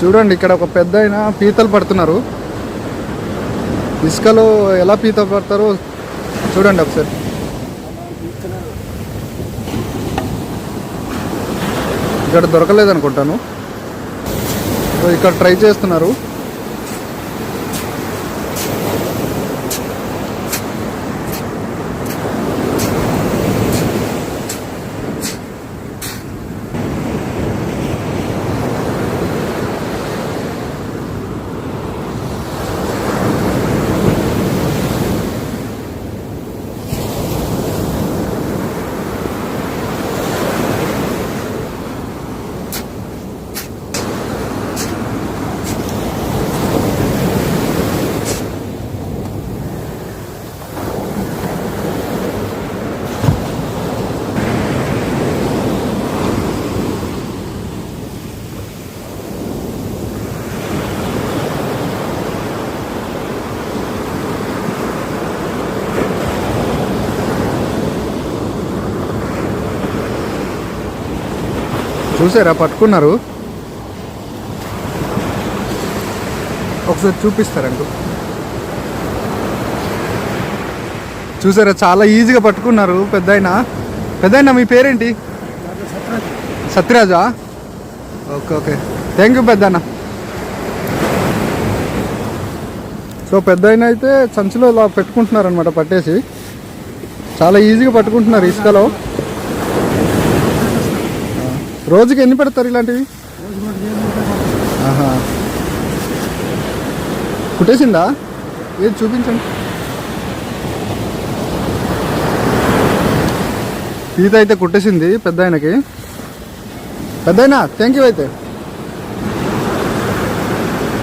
చూడండి ఇక్కడ ఒక పెద్ద ఆయన పీతలు పడుతున్నారు. ఇసుకలో ఎలా పీత పడతారో చూడండి ఒకసారి. ఇక్కడ దొరకలేదు అనుకుంటాను సో ఇక్కడ ట్రై చేస్తున్నారు. చూసారా? పట్టుకున్నారు. ఒకసారి చూపిస్తారండి. చూసారా? చాలా ఈజీగా పట్టుకున్నారు పెద్ద పెద్దాయన మీ పేరేంటి? Satyaraja? Okay okay. Thank you పెద్ద సో పెద్ద అయితే సంచిలో ఇలా పెట్టుకుంటున్నారు అనమాట పట్టేసి. చాలా ఈజీగా పట్టుకుంటున్నారు ఇసుకలో. రోజుకి ఎన్ని పెడతారు ఇలాంటివి? ఆహా. కుట్టేసిందా? ఏది చూపించండి. ఈత అయితే కుట్టేసింది పెద్ద ఆయనకి పెద్ద థ్యాంక్ యూ అయితే.